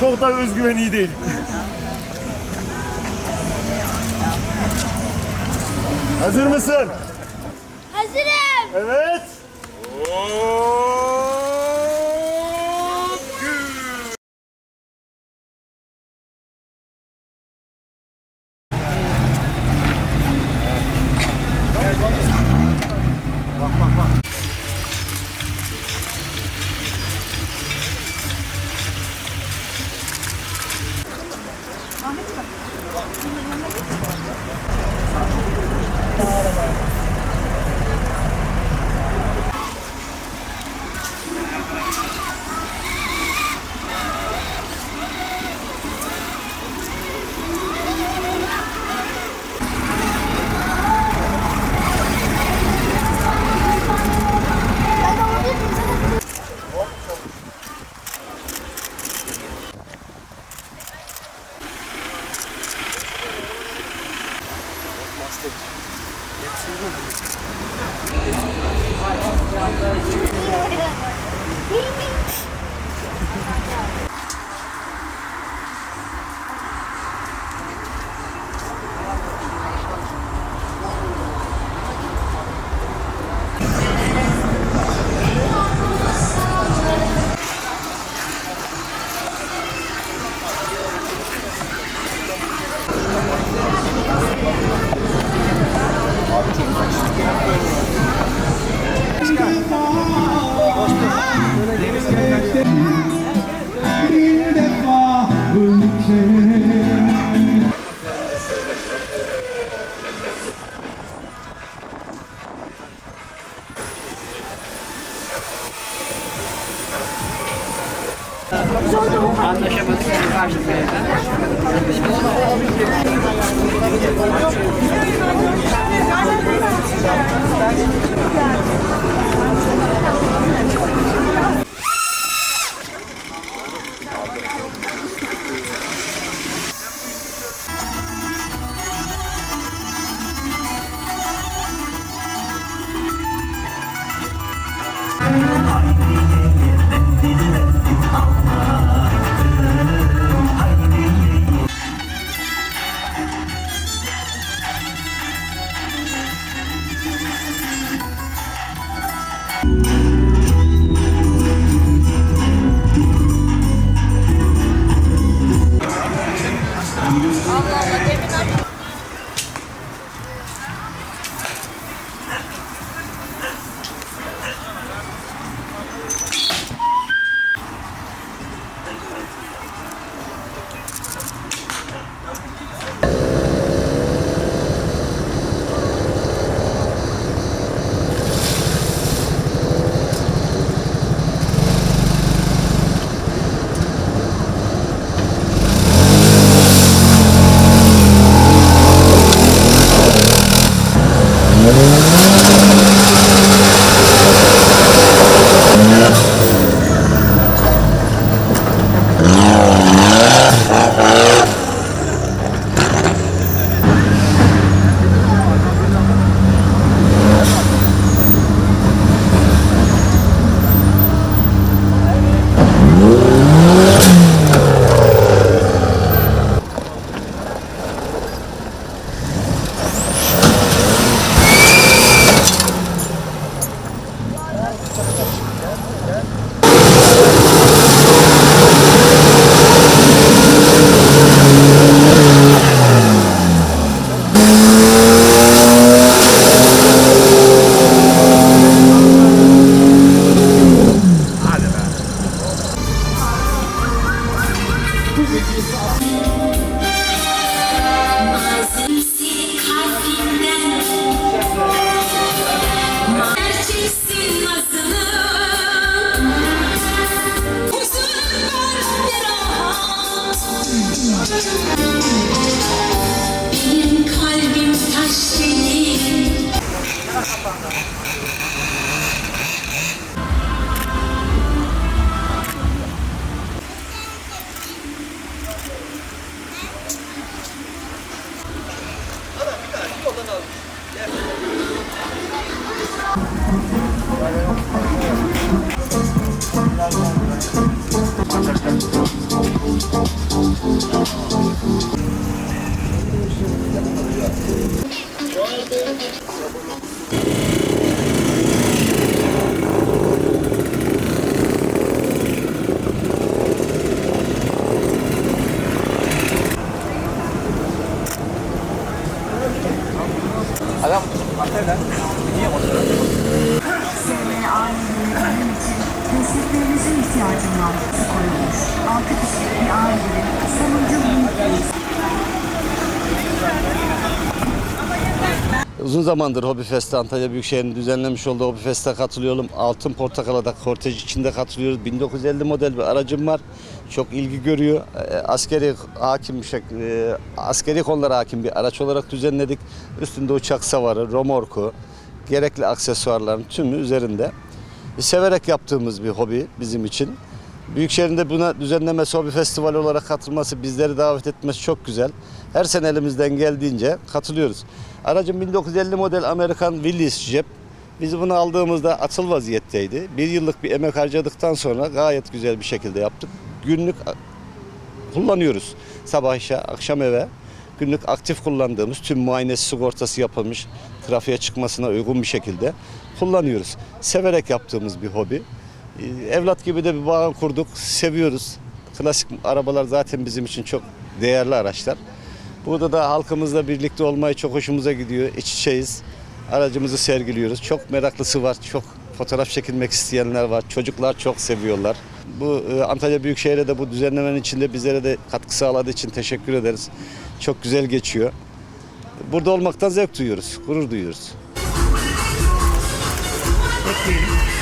Çok da özgüven iyi değil. Hazır mısın? Hazırım. Evet. Bir Anlaşamadık Bye. Karşılıklı. Mazisi Adam Uzun zamandır Hobi Fest'te Antalya Büyükşehir'in düzenlemiş olduğu Hobi Fest'e katılıyorum. Altın Portakal'a da kortej içinde katılıyoruz. 1950 model bir aracım var. Çok ilgi görüyor. E, Askeri hakim e, askeri konulara hakim bir araç olarak düzenledik. Üstünde uçak savarı, romorku, gerekli aksesuarların tümü üzerinde. E, Severek yaptığımız bir hobi bizim için. Büyükşehir'in de buna düzenlemesi, hobi festivali olarak katılması, bizleri davet etmesi çok güzel. Her sene elimizden geldiğince katılıyoruz. Aracım 1950 model Amerikan Willys Jeep. Biz bunu aldığımızda atıl vaziyetteydi. Bir yıllık bir emek harcadıktan sonra gayet güzel bir şekilde yaptık. Günlük kullanıyoruz. Sabah işe, akşam eve günlük aktif kullandığımız tüm muayenesi sigortası yapılmış trafiğe çıkmasına uygun bir şekilde kullanıyoruz. Severek yaptığımız bir hobi. Ee, Evlat gibi de bir bağ kurduk, seviyoruz. Klasik arabalar zaten bizim için çok değerli araçlar. Burada da halkımızla birlikte olmayı çok hoşumuza gidiyor. İç içeyiz. Aracımızı sergiliyoruz. Çok meraklısı var, çok fotoğraf çekilmek isteyenler var. Çocuklar çok seviyorlar. Bu e, Antalya Büyükşehir'e de bu düzenlemenin içinde bizlere de katkı sağladığı için teşekkür ederiz. Çok güzel geçiyor. Burada olmaktan zevk duyuyoruz, gurur duyuyoruz.